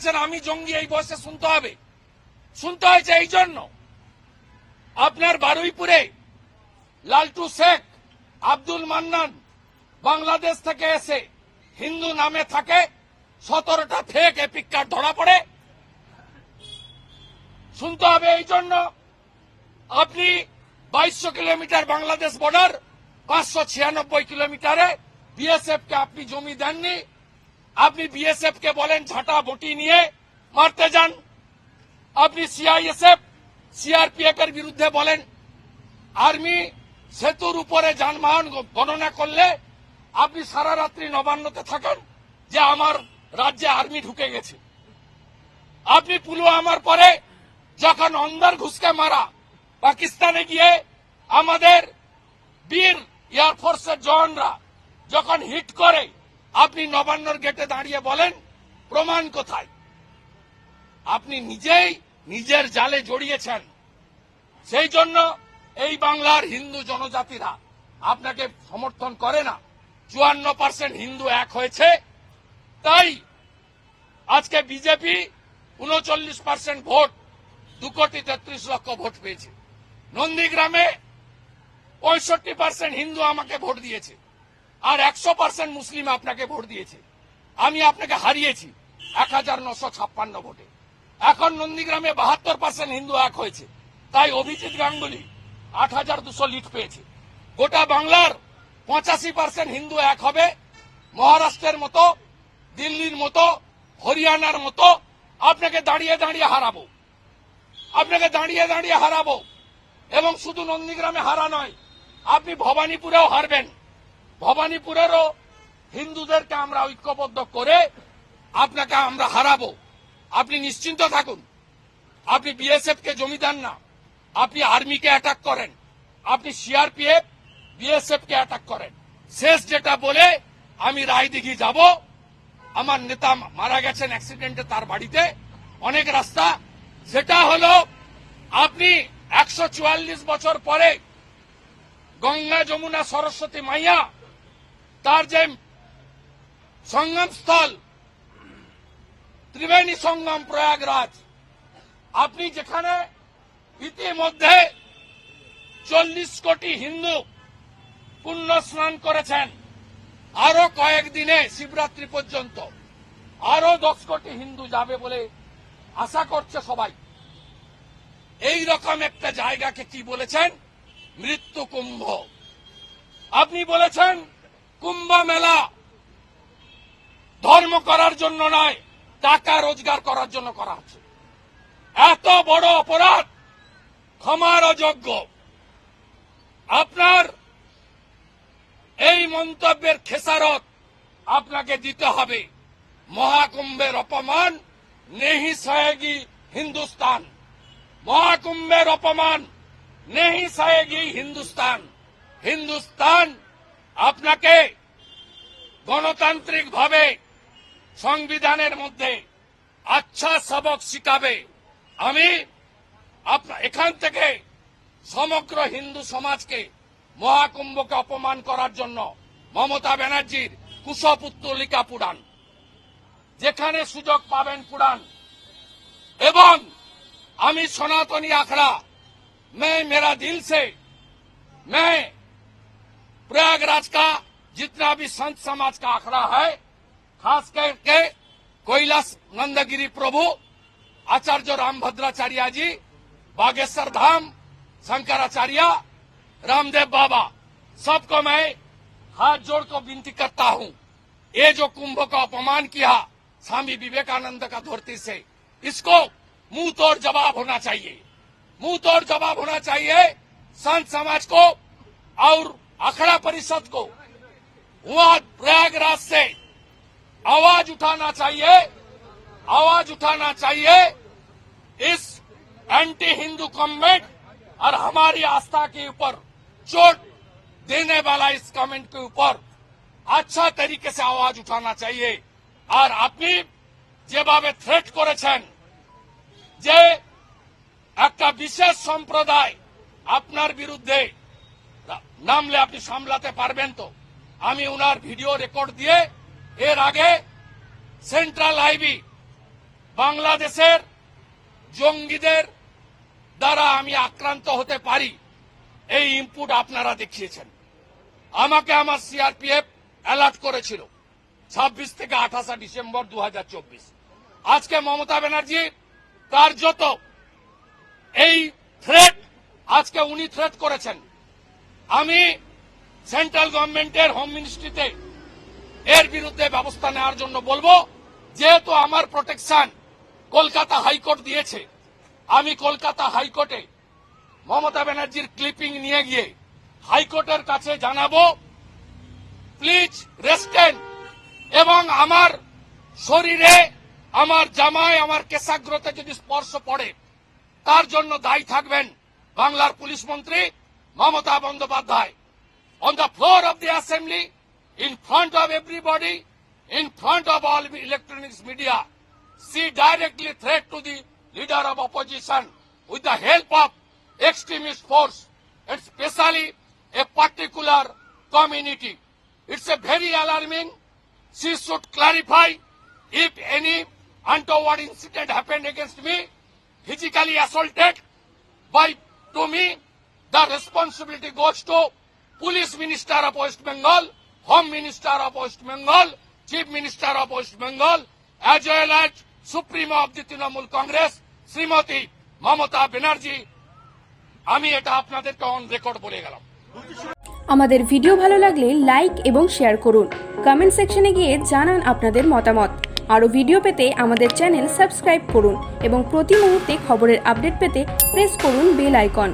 বলেছেন, আমি জঙ্গি, এই বয়সে শুনতে হবে। শুনতে হয়েছে এই জন্য। আপনার বারুইপুরে লালটু শেখ, আব্দুল মান্নান বাংলাদেশ থেকে এসে হিন্দু নামে থাকে, সতেরোটা ফেক এপিক কার্ড ধরা পড়ে। শুনতে হবে এই জন্য। আপনি বাইশশো কিলোমিটার বাংলাদেশ বর্ডার পাঁচশো ছিয়ানব্বই কিলোমিটারে বিএসএফ কে আপনি জমি দেননি। আপনি বিএসএফ কে বলেন ঝাঁটা বটি নিয়ে মারতে যান। আপনি সিআইএসএফ সিআরপিএফ এর বিরুদ্ধে বলেন, আর্মি সেতুর উপরে যানবাহন গণনা করলে আপনি সারা রাত্রি নবান্নতে থাকেন যে আমার রাজ্যে আর্মি ঢুকে গেছে। আপনি পুলওয়ামার পরে যখন অন্দর ঘুষকে মারা, পাকিস্তানে গিয়ে আমাদের বীর এয়ারফোর্সের জওয়ানরা যখন হিট করে আপনি নবান্নর গেটে দাঁড়িয়ে বলেন, প্রমাণ কোথায়? আপনি নিজেই নিজের জালে জড়িয়েছেন। সেই জন্য এই বাংলার হিন্দু জনজাতিরা আপনাকে সমর্থন করে না। চুয়ান্ন পার্সেন্ট হিন্দু এক হয়েছে। তাই আজকে বিজেপি উনচল্লিশ পার্সেন্ট ভোট, দু কোটি তেত্রিশ লক্ষ ভোট পেয়েছে। নন্দীগ্রামে পঁয়ষট্টি পার্সেন্ট হিন্দু আমাকে ভোট দিয়েছে। আর একশো পার্সেন্ট মুসলিম আপনাকে ভোট দিয়েছে। আমি আপনাকে হারিয়েছি এক হাজার নশো ছাপ্পান্ন ভোটে। এখন নন্দীগ্রামে বাহাত্তর পার্সেন্ট হিন্দু এক হয়েছে। তাই অভিজিৎ গাঙ্গুলি আট হাজার দুশো লিট পেয়েছে। গোটা বাংলার পঁচাশি পার্সেন্ট হিন্দু এক হবে। মহারাষ্ট্রের মতো, দিল্লির মতো, হরিয়ানার মতো আপনাকে দাঁড়িয়ে দাঁড়িয়ে হারাবো। আপনাকে দাঁড়িয়ে দাঁড়িয়ে হারাবো। এবং শুধু নন্দীগ্রামে হারা নয়, আপনি ভবানীপুরেও হারবেন। ভবানীপুরেরও হিন্দুদেরকে আমরা ঐক্যবদ্ধ করে আপনাকে আমরা হারাবো। আপনি নিশ্চিন্ত থাকুন। আপনি বিএসএফ কে জমি দেন না। আপনি আর্মিকে অ্যাটাক করেন। আপনি সিআরপিএফ বিএসএফ কে অ্যাটাক করেন। শেষ যেটা বলে আমি রায়দিঘি যাব। আমার নেতা মারা গেছেন অ্যাক্সিডেন্টে তার বাড়িতে। অনেক রাস্তা। সেটা হলো, আপনি একশো চুয়াল্লিশ বছর পরে গঙ্গা যমুনা সরস্বতী মাইয়া তার যে সঙ্গম স্থল, ত্রিবেণী সঙ্গম প্রয়াগরাজ, আপনি যেখানে ইতিমধ্যে চল্লিশ কোটি হিন্দু পুণ্য স্নান করেছেন, আরও কয়েকদিনে শিবরাত্রি পর্যন্ত, আরও দশ কোটি হিন্দু যাবে বলে আশা করছে সবাই। এই রকম একটা জায়গাকে কি বলেছেন? মৃত্যু কুম্ভ। আপনি বলেছেন কুম্ভ মেলা ধর্ম করার জন্য নয়, টাকা রোজগার করার জন্য করা হচ্ছে। এত বড় অপরাধ ক্ষমার অযোগ্য। আপনার এই মন্তব্যের খেসারত আপনাকে দিতে হবে। মহাকুম্ভের অপমান, নেহি সহেগি হিন্দুস্তান। মহাকুম্ভের অপমান, নেহি সহেগি হিন্দুস্তান। হিন্দুস্তান আপনাকে গণতান্ত্রিক ভাবে সংবিধানের মধ্যে আচ্ছা সবক শিখাবে আমি আপনা- এখান থেকে সমগ্র হিন্দু সমাজকে মহাকুম্ভকে অপমান করার জন্য মমতা ব্যানার্জির কুশপুত্তলিকা পুরাণ যেখানে সুযোগ পাবেন পুরাণ এবং আমি সনাতনী আখড়া मैं मेरा दिल से मैं प्रयागराज का जितना भी संत समाज का आखड़ा है, खास करके कैलाश नंदगिरी प्रभु, आचार्य रामभद्राचार्य जी, बागेश्वर धाम, शंकराचार्य, रामदेव बाबा, सबको मैं हाथ जोड़ को विनती करता हूँ। ये जो कुंभ का अपमान किया स्वामी विवेकानंद का धरती से, इसको मुँह तोड़ जवाब होना चाहिए। मुँह तोड़ जवाब होना चाहिए, संत समाज को और अखड़ा परिषद को वहां प्रयागराज से आवाज उठाना चाहिए आवाज उठाना चाहिए इस एंटी हिंदू कमेंट और हमारी आस्था के ऊपर चोट देने वाला इस कमेंट के ऊपर अच्छा तरीके से आवाज उठाना चाहिए আর আপনি যেভাবে থ্রেট করেছেন যে একটা বিশেষ সম্প্রদায় আপনার বিরুদ্ধে নামলে আপনি সামলাতে পারবেন তো। আমি উনার ভিডিও রেকর্ড দিয়ে এর আগে সেন্ট্রাল আইবি বাংলাদেশের জঙ্গিদের দ্বারা আমি আক্রান্ত হতে পারি। এই ইনপুট আপনারা দেখিয়েছেন। আমাকে আমার সিআরপিএফ অ্যালার্ট করেছিল ছাব্বিশ থেকে আঠাশা ডিসেম্বর দু হাজার চব্বিশ। আজকে মমতা ব্যানার্জি তার যত এই থ্রেট আজকে উনি থ্রেট করেছেন। আমি সেন্ট্রাল গভর্নমেন্টের হোম মিনিস্ট্রিতে এর বিরুদ্ধে ব্যবস্থা নেওয়ার জন্য বলব, যেহেতু আমার প্রোটেকশন কলকাতা হাইকোর্ট দিয়েছে, আমি কলকাতা হাইকোর্টে মমতা ব্যানার্জির ক্লিপিং নিয়ে গিয়ে হাইকোর্টের কাছে জানাব, প্লিজ রেস্টেন এবং আমার শরীরে, আমার জামায়, আমার কেশাগ্রতে যদি স্পর্শ পড়ে, তার জন্য দায়ী থাকবেন বাংলার পুলিশ মন্ত্রী Mamata Bandyopadhyay on the floor of the assembly, in front of everybody, in front of all electronics media, she directly threat to the leader of opposition with the help of extremist force, especially a particular community. It's a very alarming. She should clarify if any untoward incident happened against me, physically assaulted by to me, the responsibility goes to Police Minister of West Bengal, Home Minister of West Bengal, Chief Minister of West Bengal, as well as Supreme of the Trinamool Congress, Shrimati Mamata Banerjee আমি এটা আপনাদেরকে on record বলে গেলাম। আমাদের video ভালো লাগলে like এবং share করুন। কমেন্ট সেকশনে গিয়ে জানান আপনাদের মতামত। আরও ভিডিও পেতে আমাদের চ্যানেল সাবস্ক্রাইব করুন এবং প্রতি মুহূর্তে খবরের আপডেট পেতে প্রেস করুন বেল আইকন